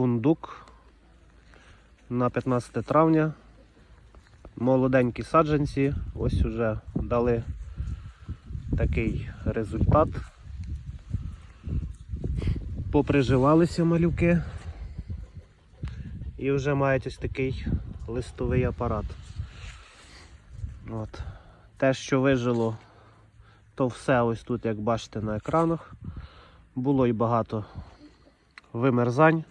фундук на 15 травня. Молоденькі саджанці. Ось уже дали такий результат. Поприживалися малюки і вже мають ось такий листовий апарат. От. Те, що вижило, то все ось тут, як бачите на екранах. Було і багато вимерзань.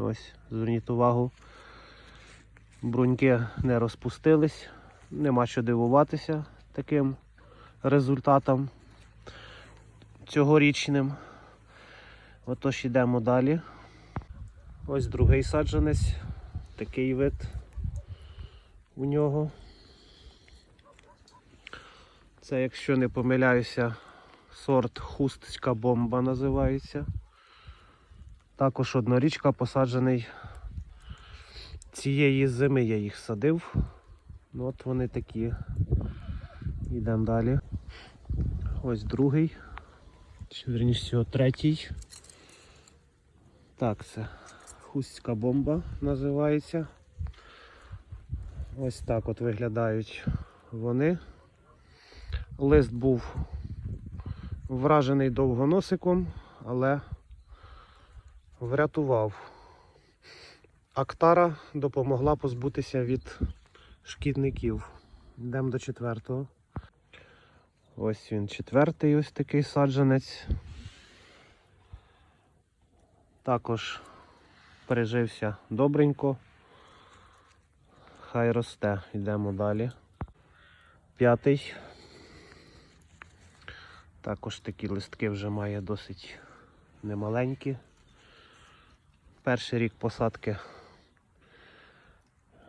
Ось, зверніть увагу. Бруньки не розпустились, нема що дивуватися таким результатом цьогорічним. Отож йдемо далі. Ось другий саджанець, такий вид у нього. Це, якщо не помиляюся, сорт хустська бомба називається. Також однорічка посаджений цієї зими я їх садив. Ну, от вони такі. Йдемо далі. Ось другий. Верніше всього третій. Так, це хустська бомба називається. Ось так от виглядають вони. Лист був вражений довгоносиком, але врятував. Актара допомогла позбутися від шкідників. Йдемо до четвертого. Ось він четвертий, ось такий саджанець. Також пережився добренько. Хай росте. Йдемо далі. П'ятий. Також такі листки вже має досить немаленькі. Перший рік посадки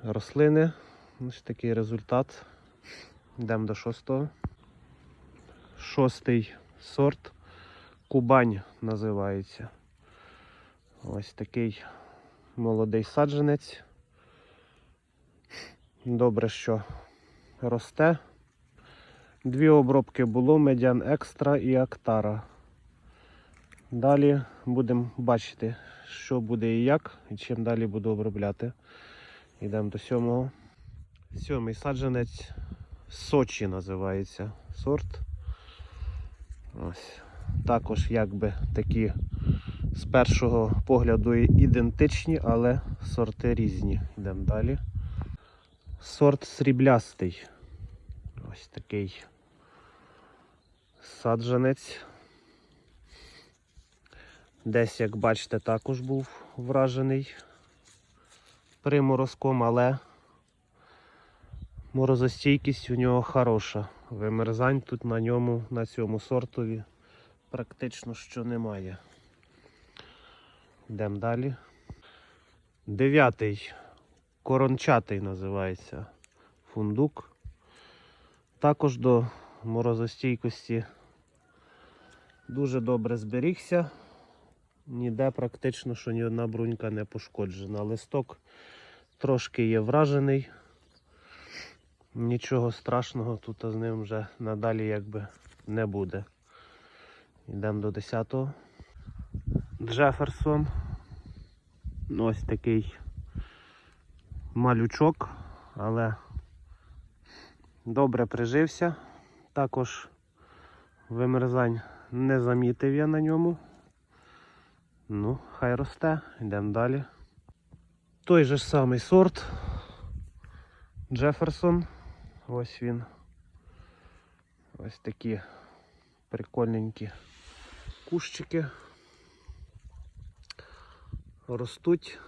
рослини. Ось такий результат. Йдемо до шостого. Шостий сорт. Кубань називається. Ось такий молодий саджанець. Добре, що росте. Дві обробки було медян екстра і актара. Далі будемо бачити, що буде і як, і чим далі буду обробляти. Йдемо до сьомого. Сьомий саджанець Сочі називається сорт. Ось. Також якби такі з першого погляду ідентичні, але сорти різні. Йдемо далі. Сорт сріблястий. Ось такий саджанець. Десь, як бачите, також був вражений приморозком, але морозостійкість у нього хороша. Вимерзань тут на ньому, на цьому сортові практично що немає. Йдемо далі. Дев'ятий. Корончатий називається фундук. Також до морозостійкості дуже добре зберігся. Ніде практично, що ні одна брунька не пошкоджена. Листок трошки є вражений. Нічого страшного тут з ним вже надалі якби не буде. Йдемо до 10-го. Джеферсон. Ну, Ось такий малючок, але добре прижився. Також вимерзань не замітив я на ньому. Ну, хай росте, йдемо далі. Той же ж самий сорт. Джеферсон. Ось він. Ось такі прикольненькі кущики. Ростуть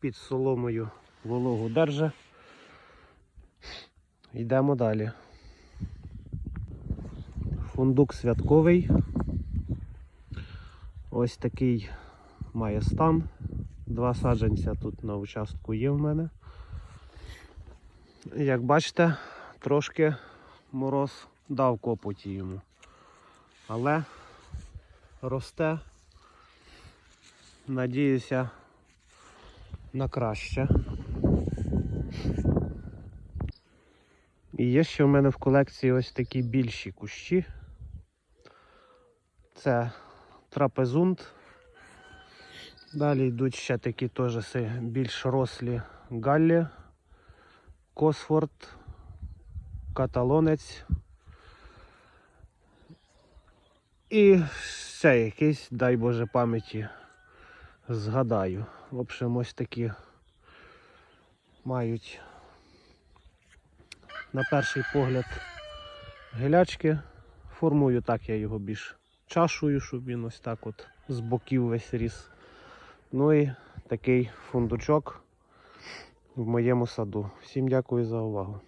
під соломою вологу держа. Йдемо далі. Фундук святковий. Ось такий має стан. Два саджанця тут на участку є в мене. Як бачите, трошки мороз дав копоті йому. Але росте. Надіюся на краще. І є ще в мене в колекції ось такі більші кущі. Це трапезунт. Далі йдуть ще такі теж більш рослі галлі, Косфорд, каталонець. І ще якийсь, дай Боже пам'яті, згадаю. В общем, ось такі мають на перший погляд гелячки. Формую так я його більш чашую, щоб він ось так от з боків весь ріс. Ну і такий фундучок в моєму саду. Всім дякую за увагу.